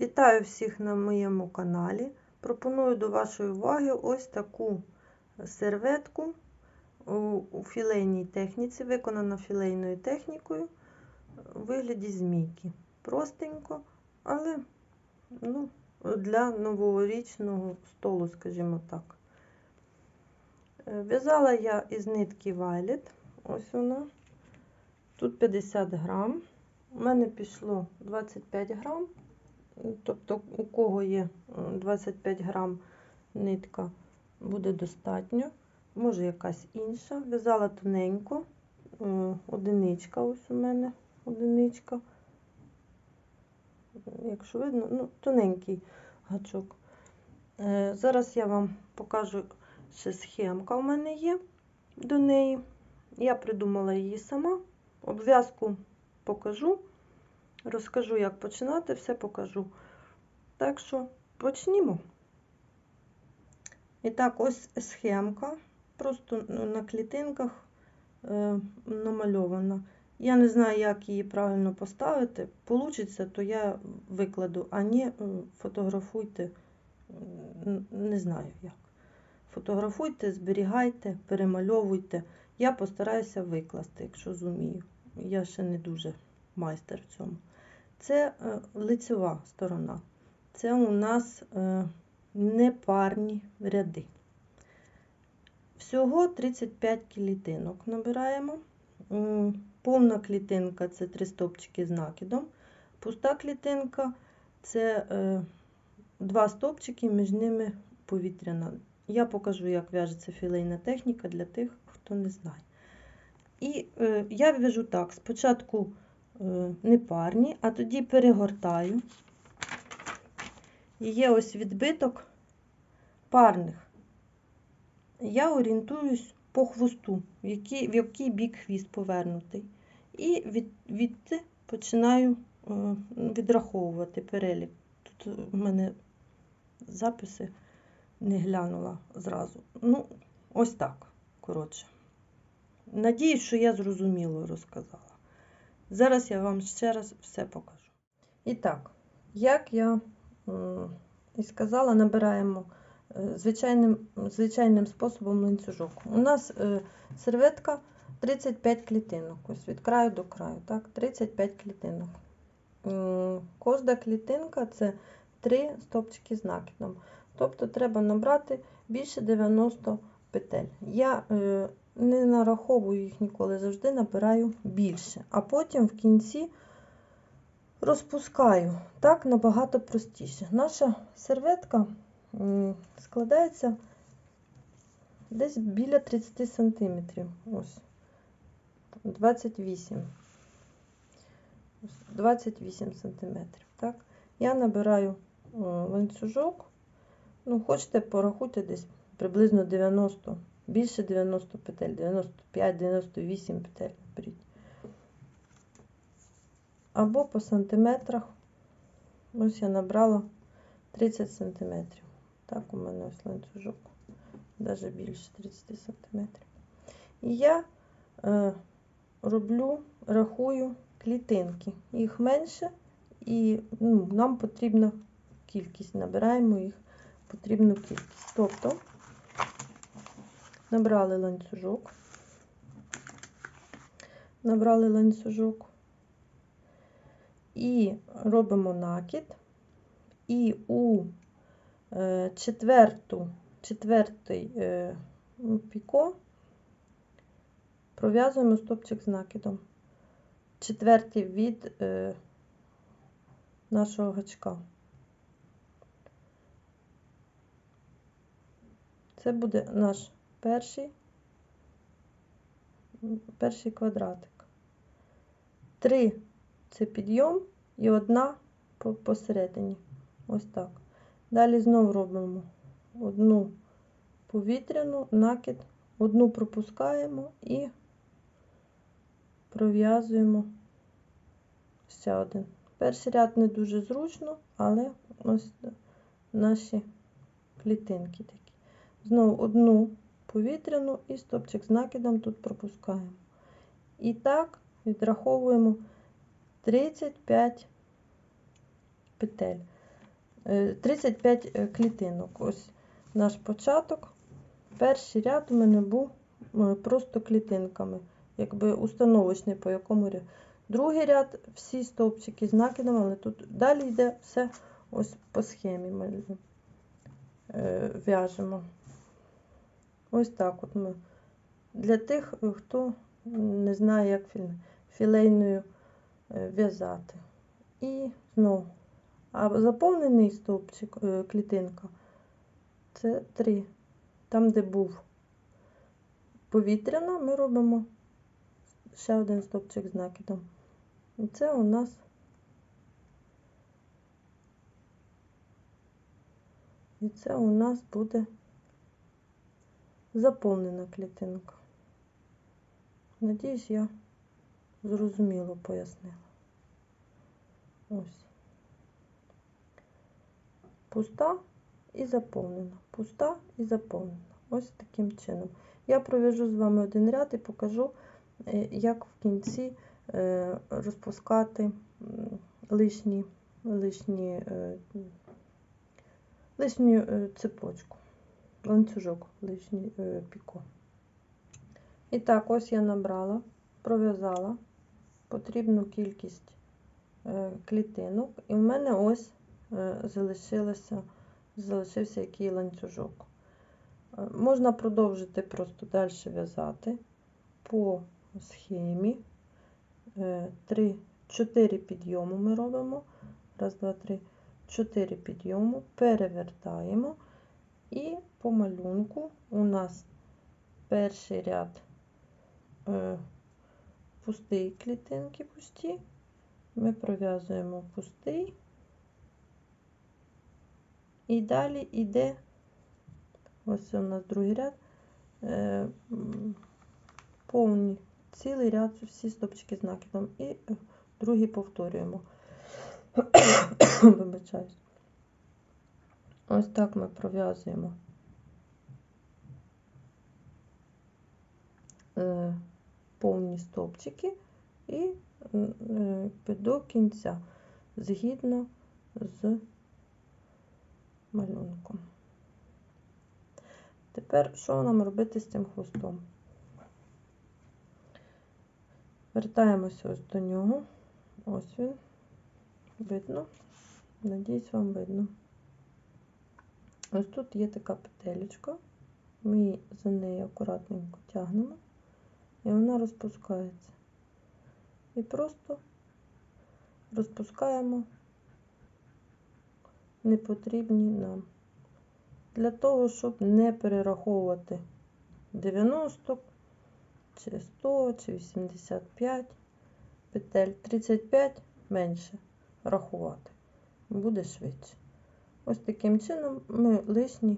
Вітаю всіх на моєму каналі. Пропоную до вашої уваги ось таку серветку у філейній техніці, виконана філейною технікою у вигляді змійки. Простенько, але ну, для новорічного столу, скажімо так. Е, В'язала я із нитки Violet. Ось вона. Тут 50 грам. У мене пішло 25 грам. Тобто, у кого є 25 грам нитка, буде достатньо. Може якась інша. В'язала тоненько, одиничка, ось у мене одиничка. Якщо видно, ну, тоненький гачок. Е, Зараз я вам покажу, ще схемка у мене є до неї. Я придумала її сама. Обв'язку покажу. Розкажу, як починати, все покажу. Так що почнімо. І так, ось схемка, просто на клітинках е, намальована. Я не знаю, як її правильно поставити. Получиться, то я викладу, а не фотографуйте, не знаю як. Фотографуйте, зберігайте, перемальовуйте. Я постараюся викласти, якщо зумію. Я ще не дуже майстер в цьому. Це лицева сторона. Це у нас непарні ряди. Всього 35 клітинок набираємо. Повна клітинка це 3 стопчики з накидом. Пуста клітинка це 2 стопчики, між ними повітряна. Я покажу, як в'яжеться філейна техніка для тих, хто не знає. І я в'яжу так: спочатку непарні, а тоді перегортаю. І є ось відбиток парних. Я орієнтуюсь по хвосту, в який, в який бік хвіст повернутий. І від, відти починаю відраховувати перелік. Тут у мене записи не глянула зразу. Ну, ось так, коротше. Надіюсь, що я зрозуміло розказала. Зараз я вам ще раз все покажу. І так, як я і сказала, набираємо звичайним звичайним способом ланцюжок. У нас серветка 35 клітинок, ось від краю до краю, так, 35 клітинок. Кожна клітинка це 3 стопчики з накидом. Тобто треба набрати більше 90 петель. Я не нараховую їх ніколи, завжди набираю більше, а потім в кінці розпускаю. Так набагато простіше. Наша серветка складається десь біля 30 см. Ось 28 28 см. Так? Я набираю ланцюжок, ну, хочете, порахуйте десь приблизно 90 більше 90 петель, 95-98 петель беріть. Або по сантиметрах. Ось я набрала 30 сантиметрів. Так, у мене ось ланцюжок, навіть більше 30 сантиметрів. І я е, роблю, рахую клітинки. Їх менше, і ну, нам потрібна кількість. Набираємо їх потрібну кількість. Тобто набрали ланцюжок, набрали ланцюжок і робимо накид, і у е, четверту, четвертий е, піко пров'язуємо стопчик з накидом. Четвертий від е, нашого гачка. Це буде наш перший перший квадратик. Три це підйом і одна посередині. Ось так. Далі знову робимо одну повітряну, накид, одну пропускаємо і пров'язуємо ще один. Перший ряд не дуже зручно, але ось наші клітинки такі. Знову одну повітряну і стопчик з накидом тут пропускаємо. І так відраховуємо 35 петель. е, 35 е, клітинок. Ось наш початок. Перший ряд у мене був е, просто клітинками, якби установочний по якому ряду. Другий ряд всі стовпчики з накидом, але тут далі йде все ось по схемі ми е, в'яжемо. Ось так от ми. Для тих, хто не знає, як філейною е, в'язати. І знову. А заповнений стовпчик, е, клітинка, це 3. Там, де був повітряна, ми робимо ще один стовпчик з накидом. І це у нас і це у нас буде заповнена клітинка. Надіюсь, я зрозуміло пояснила. Ось. Пуста і заповнена. Пуста і заповнена. Ось таким чином. Я пров'яжу з вами один ряд і покажу, е, як в кінці е, розпускати лишні, лишні, е, лишню цепочку, ланцюжок, лишній е, піко. І так, ось я набрала, пров'язала потрібну кількість е, клітинок, і в мене ось е, залишилося, залишився який ланцюжок. Можна продовжити просто далі в'язати по схемі. 3, 4 підйому ми робимо. Раз, два, три, 4 підйому, перевертаємо. І по малюнку у нас перший ряд е, пустий клітинки пусті. Ми пров'язуємо пустий. І далі йде, ось у нас другий ряд, е, повні, цілий ряд, всі стопчики з накидом. І другий повторюємо. Вибачаюсь. Ось так ми пров'язуємо е, повні стовпчики і е, до кінця, згідно з малюнком. Тепер що нам робити з цим хвостом? Вертаємося ось до нього. Ось він. Видно. Надіюсь, вам видно. Ось тут є така петелечка. Ми за нею акуратненько тягнемо, і вона розпускається. І просто розпускаємо непотрібні нам. Для того, щоб не перераховувати 90 чи 100 чи 85 петель, 35 менше рахувати, буде швидше. Ось таким чином ми лишні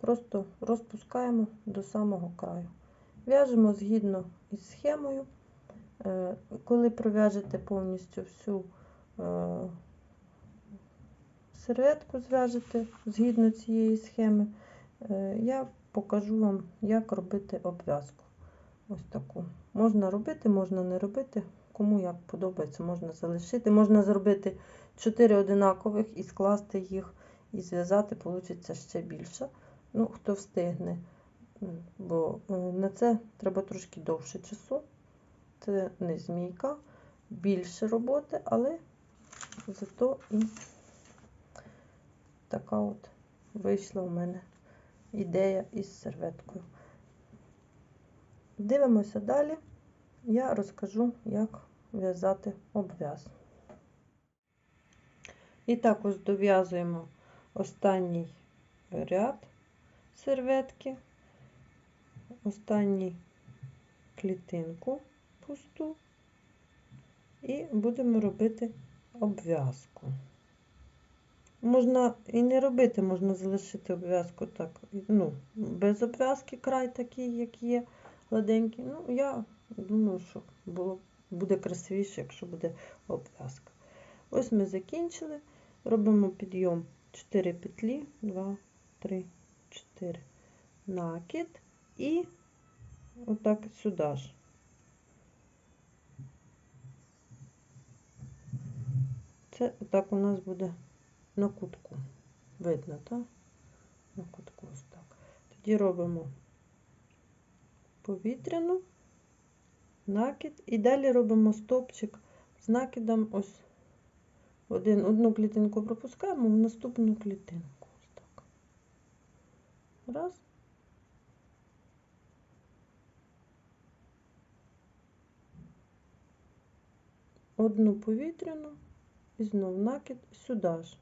просто розпускаємо до самого краю. В'яжемо згідно із схемою. Е, Коли пров'яжете повністю всю е, серветку, зв'яжете згідно цієї схеми, е, я покажу вам, як робити обв'язку. Ось таку. Можна робити, можна не робити. Кому як подобається, можна залишити. Можна зробити 4 одинакових і скласти їх, і зв'язати, вийде ще більше. Ну, хто встигне, бо е, на це треба трошки довше часу. Це не змійка, більше роботи, але зато і така от вийшла у мене ідея із серветкою. Дивимося далі. Я розкажу, як в'язати обв'яз. І так ось дов'язуємо останній ряд серветки, останню клітинку пусту, і будемо робити обв'язку. Можна і не робити, можна залишити обв'язку так, ну, без обв'язки край такий, як є, гладенький. Ну, я думаю, що було, буде красивіше, якщо буде обв'язка. Ось ми закінчили. Робимо підйом 4 петлі, 2, 3, 4, накид і отак сюди ж. Це так у нас буде на кутку. Видно, так? На кутку ось так. Тоді робимо повітряну, накид і далі робимо стовпчик з накидом ось один, одну клітинку пропускаємо в наступну клітинку. Ось так. Раз. Одну повітряну і знов накид сюди ж.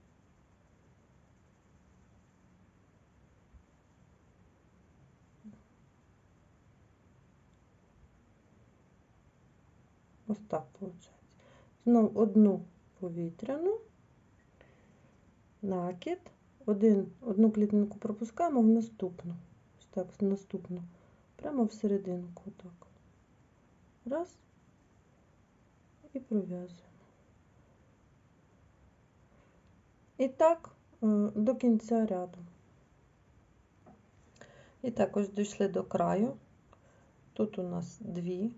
Ось так виходить. Знов одну повітряну, накид, один, одну клітинку пропускаємо в наступну. Ось так, в наступну. Прямо в серединку. Так. Раз. І пров'язуємо. І так е, до кінця ряду. І так ось дійшли до краю. Тут у нас дві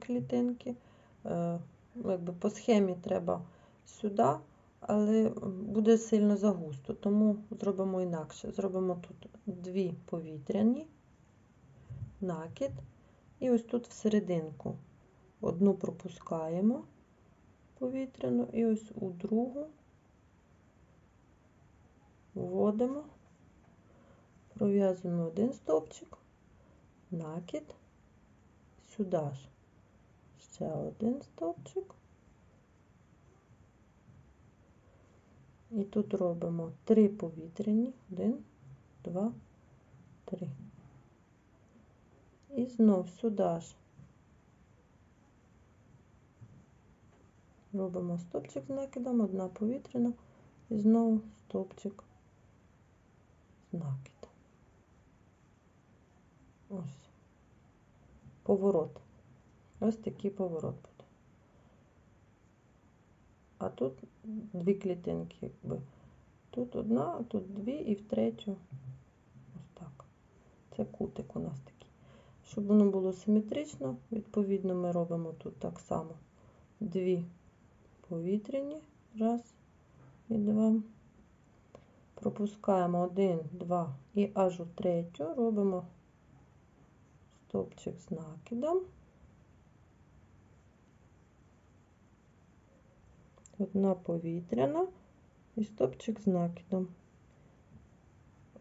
клітинки. Е, якби по схемі треба сюди, але буде сильно загусто, тому зробимо інакше. Зробимо тут дві повітряні, накид, і ось тут всерединку одну пропускаємо повітряну, і ось у другу вводимо, пров'язуємо один стовпчик, накид, сюди ж ще один стовпчик. І тут робимо три повітряні, один, два, три. І знов сюди ж робимо стовпчик з накидом, одна повітряна, і знову стовпчик з накидом. Ось. Поворот. Ось такий поворот. А тут дві клітинки, якби. Тут одна, тут дві і в третю. Ось так. Це кутик у нас такий. Щоб воно було симетрично, відповідно, ми робимо тут так само дві повітряні. Раз і два. Пропускаємо один, два і аж у третю робимо стовпчик з накидом. Одна повітряна і стопчик з накидом.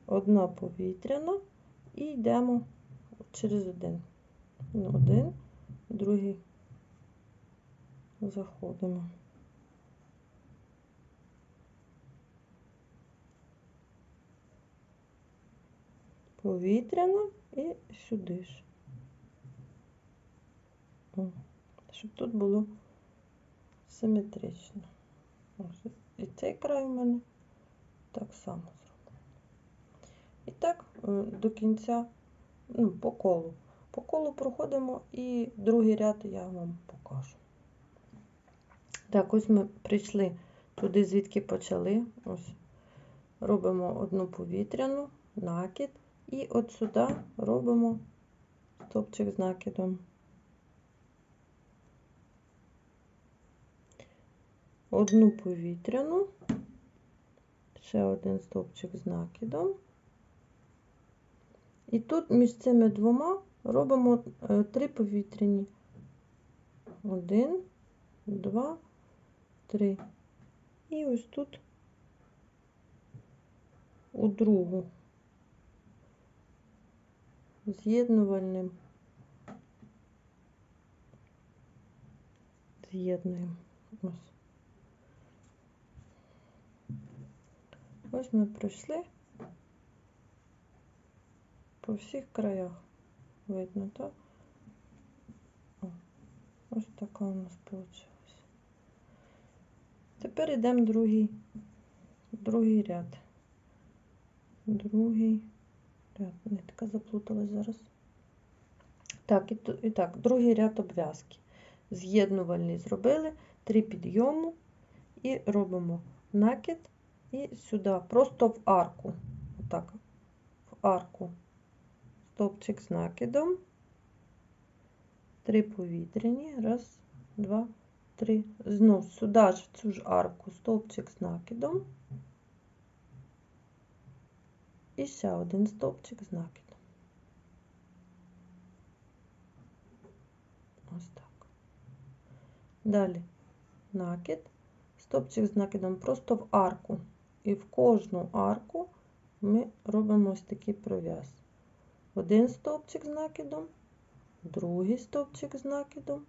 Одна повітряна і йдемо через один. Один, другий заходимо. Повітряна і сюди ж. Щоб тут було симетрично. І цей край у мене так само зроблено. І так, е, до кінця, ну, по колу. По колу проходимо і другий ряд я вам покажу. Так, ось ми прийшли туди, звідки почали. Ось Робимо одну повітряну, накид, і от сюди робимо стопчик з накидом. Одну повітряну, ще один стовпчик з накидом. І тут між цими двома робимо е, три повітряні. Один, два, три. І ось тут у другу з'єднувальним з'єднуємо. Ось ми пройшли по всіх краях. Видно, так? О, ось така у нас вийшла. Тепер йдемо другий, другий ряд. Другий ряд. Нитка заплуталась зараз. Так, і, і так, другий ряд обв'язки. З'єднувальний зробили, три підйому і робимо накид і сюди, просто в арку. Отак, в арку. Стовпчик з накидом. Три повітряні. Раз, два, три. Знов сюди ж в цю ж арку стовпчик з накидом. і ще один стовпчик з накидом. Ось так. Далі накид, стовпчик з накидом просто в арку. І в кожну арку ми робимо ось такий пров'яз. Один стовпчик з накидом, другий стовпчик з накидом,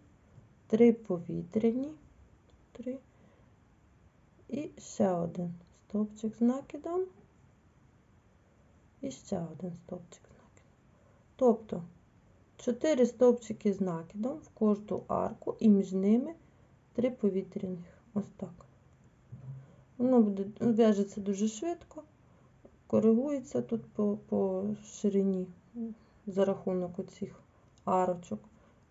три повітряні, три, і ще один стовпчик з накидом, і ще один стовпчик з накидом. Тобто 4 стовпчики з накидом в кожну арку і між ними 3 повітряних. Ось так. Воно буде в'яжеться дуже швидко, коригується тут по, по ширині за рахунок оцих арочок.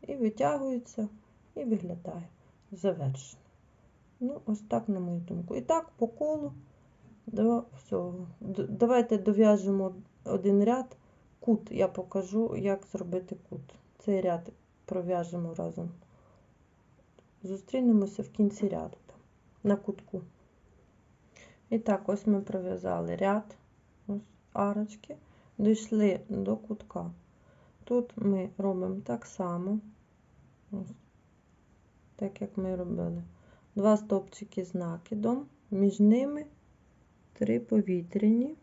І витягується, і виглядає завершено. Ну, ось так, на мою думку. І так по колу до всього. Давайте дов'яжемо один ряд. Кут я покажу, як зробити кут. Цей ряд пров'яжемо разом. Зустрінемося в кінці ряду на кутку. І так, ось ми пров'язали ряд ось арочки, дійшли до кутка. Тут ми робимо так само, ось, так як ми робили. Два стовпчики з накидом, між ними три повітряні.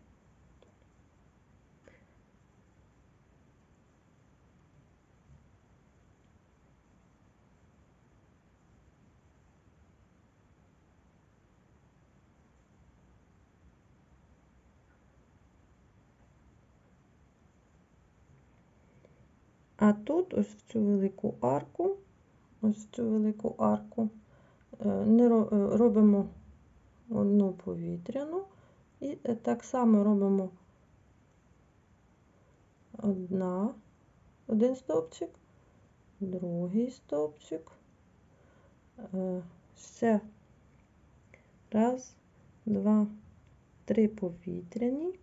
А тут ось в цю велику арку, ось в цю велику арку е, не е, робимо одну повітряну і е, так само робимо одна, один стовпчик, другий стовпчик, ще раз, два, три повітряні.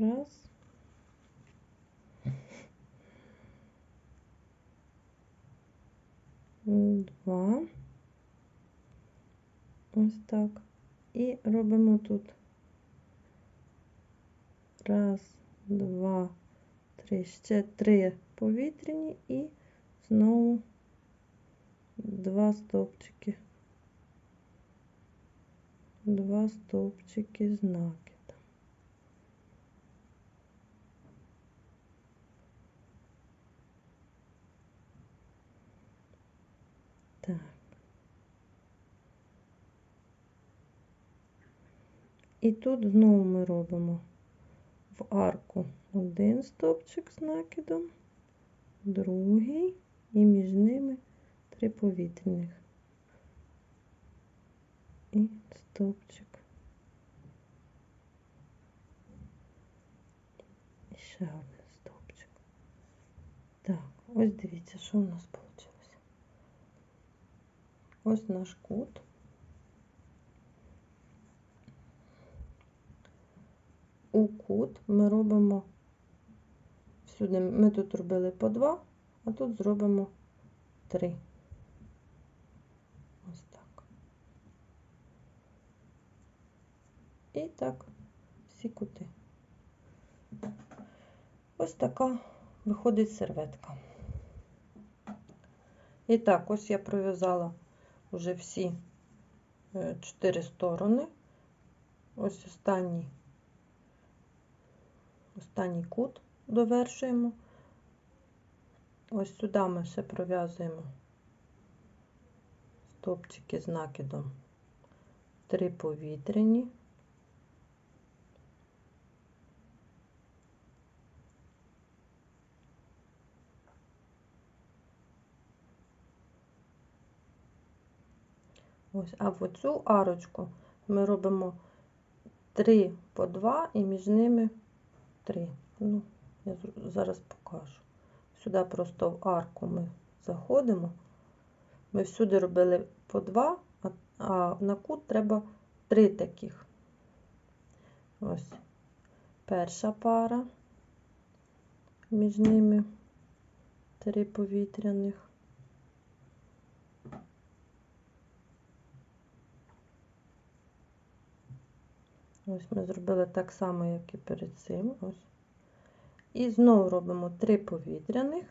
Раз. Два. Ось так. І робимо тут. Раз, два, три, ще три повітряні і знову два стовпчики. Два стовпчики з І тут знову ми робимо в арку один стовпчик з накидом, другий і між ними три повітряних. І стовпчик. І ще один стовпчик. Так, ось дивіться, що у нас вийшло. Ось наш кут. У кут ми робимо всюди, ми тут робили по два, а тут зробимо три. Ось так. І так всі кути. Ось така виходить серветка. І так, ось я пров'язала вже всі е, чотири сторони. Ось останній, останній кут довершуємо. Ось сюди ми ще пров'язуємо стопчики з накидом, три повітряні. Ось, а в оцю арочку ми робимо 3 по 2 і між ними 3. Ну, я зараз покажу. Сюди просто в арку ми заходимо. Ми всюди робили по 2, а, на кут треба 3 таких. Ось перша пара, між ними 3 повітряних. Ось ми зробили так само, як і перед цим. Ось. І знову робимо три повітряних.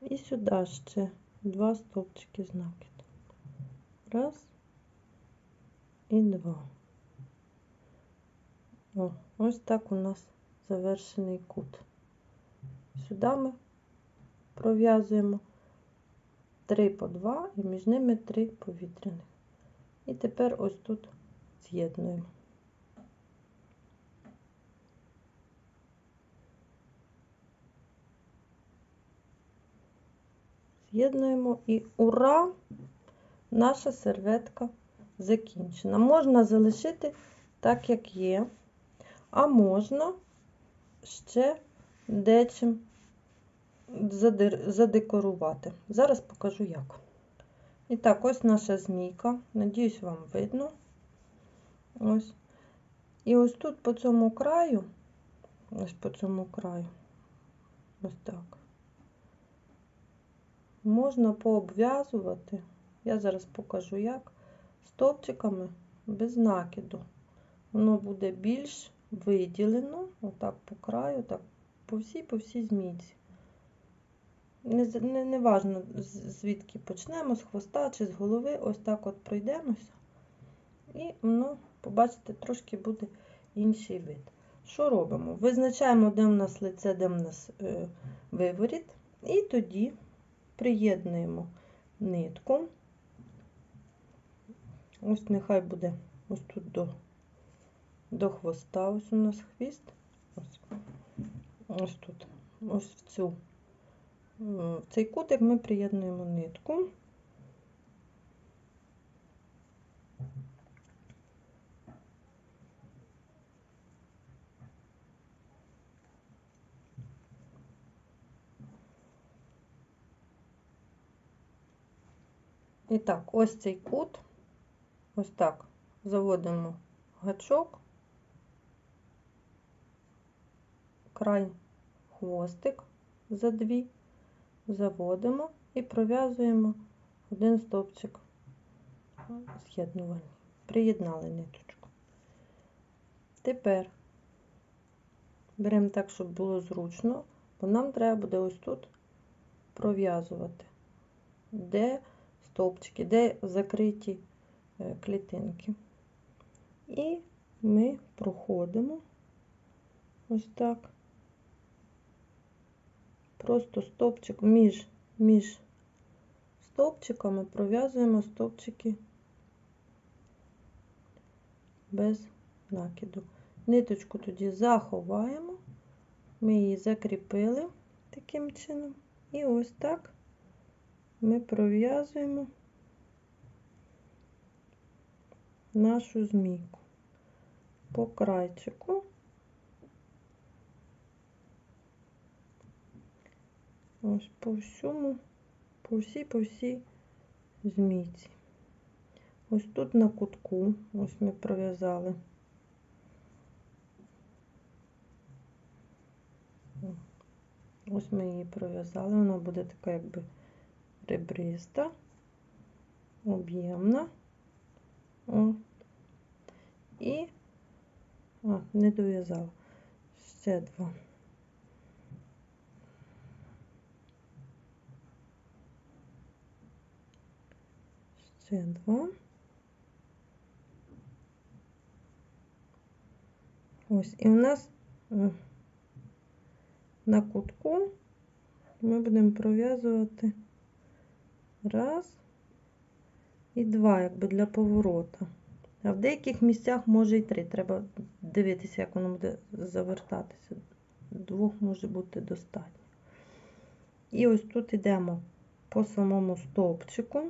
І сюди ще два стовпчики з накиду. Раз і два. О, ось так у нас завершений кут. Сюди ми пров'язуємо 3 по 2 і між ними 3 повітряних. І тепер ось тут з'єднуємо. З'єднуємо і ура! Наша серветка закінчена. Можна залишити так, як є, а можна ще дечим задекорувати. Зараз покажу як. І так, ось наша змійка. Надіюсь, вам видно. Ось. І ось тут по цьому краю, ось по цьому краю, ось так, можна пообв'язувати, я зараз покажу як, стовпчиками без накиду. Воно буде більш виділено, отак по краю, так, по всій, по всій змійці. Не, не, не важно, звідки почнемо, з хвоста чи з голови, ось так от пройдемося. І воно, побачите, трошки буде інший вид. Що робимо? Визначаємо, де в нас лице, де в нас е, виворіт, і тоді приєднуємо нитку. Ось нехай буде ось тут до до хвоста. Ось у нас хвіст. Ось, ось тут, ось в цю. В цей кутик ми приєднуємо нитку. І так, ось цей кут, ось так заводимо гачок, край хвостик за дві заводимо і пров'язуємо один стовпчик з'єднувальний. Приєднали ниточку. Тепер беремо так, щоб було зручно, бо нам треба буде ось тут пров'язувати, де стовпчики, де закриті е, клітинки. І ми проходимо ось так просто стовпчик між між стовпчиками пров'язуємо стовпчики без накиду. Ниточку тоді заховаємо, ми її закріпили таким чином, і ось так ми пров'язуємо нашу змійку по крайчику. Ось по всьому, по всій, по всій змійці. Ось тут на кутку, ось ми пров'язали. Ось ми її пров'язали, вона буде така якби ребриста, об'ємна. І, а, не дов'язала. Ще два. Ще два. Ось, і у нас на кутку ми будемо пров'язувати раз і два, якби для поворота. А в деяких місцях може і три. Треба дивитися, як воно буде завертатися. Двох може бути достатньо. І ось тут йдемо по самому стовпчику.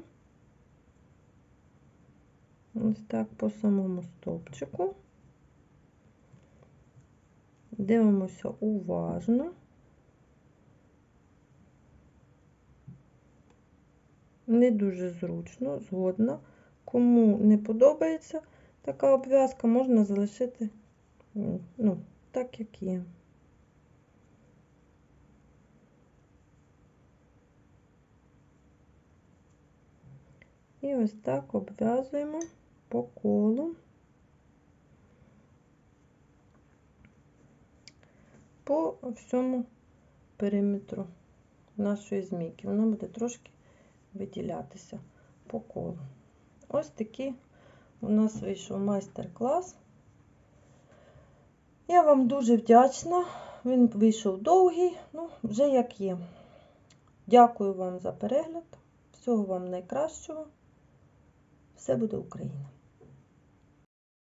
Ось так по самому стовпчику. Дивимося уважно. Не дуже зручно, згодна. Кому не подобається така обв'язка, можна залишити ну, так, як є. І ось так обв'язуємо по колу. По всьому периметру нашої змійки. Воно буде трошки виділятися по колу. Ось такий у нас вийшов майстер-клас. Я вам дуже вдячна. Він вийшов довгий, ну, вже як є. Дякую вам за перегляд. Всього вам найкращого. Все буде Україна!